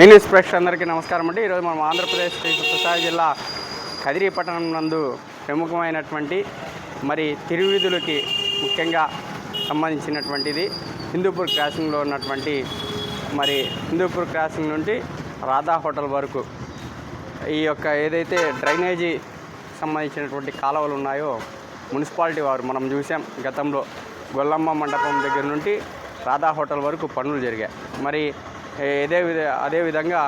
ఈ న్యూస్ అందరికీ నమస్కారం అండి. ఈరోజు మనం ఆంధ్రప్రదేశ్ శ్రీ జిల్లా కదిరి పట్టణం నందు ప్రముఖమైనటువంటి మరి తిరువీధులకి ముఖ్యంగా సంబంధించినటువంటిది హిందూపూర్ క్రాసింగ్లో ఉన్నటువంటి మరి హిందూపూర్ క్రాసింగ్ నుండి రాధా హోటల్ వరకు ఈ యొక్క ఏదైతే డ్రైనేజీ సంబంధించినటువంటి కాలువలు ఉన్నాయో మున్సిపాలిటీ వారు మనం చూసాం గతంలో గొల్లమ్మ మండపం దగ్గర నుండి రాధా హోటల్ వరకు పనులు జరిగాయి. మరి ఇదే విధ అదే విధంగా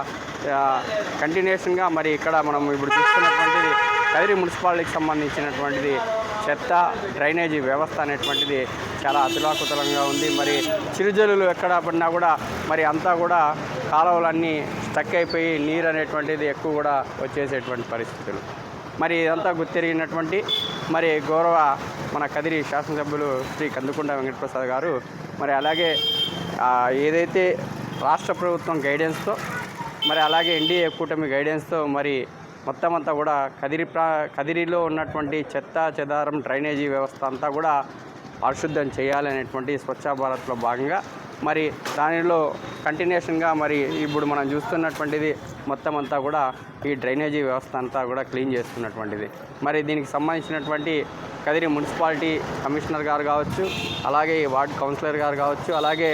కంటిన్యూషన్గా మరి ఇక్కడ మనం ఇప్పుడు చూస్తున్నటువంటిది కదిరి మున్సిపాలిటీకి సంబంధించినటువంటిది చెత్త డ్రైనేజీ వ్యవస్థ అనేటువంటిది చాలా అతులాకుతలంగా ఉంది. మరి చిరుజల్లులు ఎక్కడ పడినా కూడా మరి అంతా కూడా కాలువలన్నీ స్టక్ అయిపోయి నీరు అనేటువంటిది ఎక్కువ కూడా వచ్చేసేటువంటి పరిస్థితులు. మరి ఇదంతా గుర్తిరిగినటువంటి మరి గౌరవ మన కదిరి శాసనసభ్యులు శ్రీ కందుకొండ వెంకటప్రసాద్ గారు మరి అలాగే ఏదైతే రాష్ట్ర ప్రభుత్వం గైడెన్స్తో మరి అలాగే ఎన్డీఏ కూటమి గైడెన్స్తో మరి మొత్తం అంతా కూడా కదిరి ప్రా కదిరిలో ఉన్నటువంటి చెత్త చెదారం డ్రైనేజీ వ్యవస్థ అంతా కూడా పరిశుద్ధం చేయాలనేటువంటి స్వచ్ఛ భారత్లో భాగంగా మరి దానిలో కంటిన్యూషన్గా మరి ఇప్పుడు మనం చూస్తున్నటువంటిది మొత్తం అంతా కూడా ఈ డ్రైనేజీ వ్యవస్థ అంతా కూడా క్లీన్ చేస్తున్నటువంటిది. మరి దీనికి సంబంధించినటువంటి కదిరి మున్సిపాలిటీ కమిషనర్ గారు కావచ్చు అలాగే ఈ వార్డ్ కౌన్సిలర్ గారు కావచ్చు అలాగే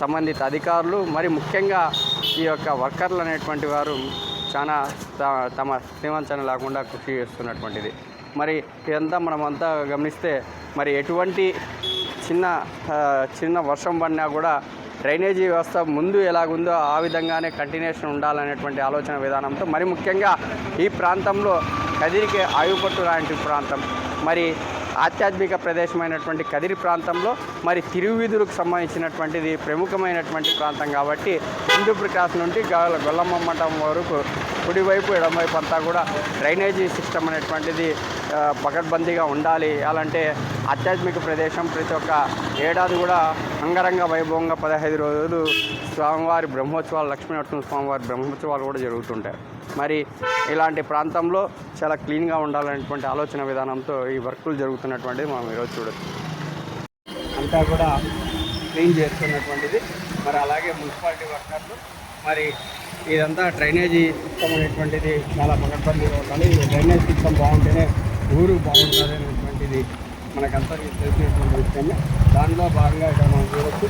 సంబంధిత అధికారులు మరి ముఖ్యంగా ఈ యొక్క వర్కర్లు అనేటువంటి వారు చాలా త- తమ శ్రీవంచన లేకుండా కృషి చేస్తున్నటువంటిది. మరి ఇదంతా మనమంతా గమనిస్తే మరి ఎటువంటి చిన్న చిన్న వర్షం పడినా కూడా డ్రైనేజీ వ్యవస్థ ముందు ఎలాగుందో ఆ విధంగానే కంటిన్యూషన్ ఉండాలనేటువంటి ఆలోచన విధానంతో మరి ముఖ్యంగా ఈ ప్రాంతంలో కదిరికే ఆయుపట్టు లాంటి ప్రాంతం. మరి ఆధ్యాత్మిక ప్రదేశమైనటువంటి కదిరి ప్రాంతంలో మరి తిరువీధులకు సంబంధించినటువంటిది ప్రముఖమైనటువంటి ప్రాంతం కాబట్టి హిందూపురి క్రాస్ నుండి గొల్లమ్మ మఠం వరకు కుడివైపు ఎడమవైపు అంతా కూడా డ్రైనేజీ సిస్టమ్ అనేటువంటిది పకడ్బందీగా ఉండాలి. అలాంటే ఆధ్యాత్మిక ప్రదేశం ప్రతి ఒక్క ఏడాది కూడా అంగరంగ వైభవంగా పదహైదు రోజులు స్వామివారి బ్రహ్మోత్సవాలు లక్ష్మీనరసింహ స్వామివారి బ్రహ్మోత్సవాలు కూడా జరుగుతుంటాయి. మరి ఇలాంటి ప్రాంతంలో చాలా క్లీన్గా ఉండాలనేటువంటి ఆలోచన విధానంతో ఈ వర్కులు జరుగుతున్నటువంటిది మనం ఈరోజు చూడొచ్చు. అంతా కూడా క్లీన్ చేస్తున్నటువంటిది. మరి అలాగే మున్సిపాలిటీ వర్కర్లు మరి ఇదంతా డ్రైనేజీ సిస్టమ్ అనేటువంటిది చాలా పగడ్బందీగా ఉండాలి. డ్రైనేజ్ సిస్టమ్ బాగుంటేనే ఊరు బాగుంటుంది అనేటువంటిది మనకంతా తెలిసినటువంటి విషయమే. దానిలో భాగంగా ఇక్కడ మనం చూడవచ్చు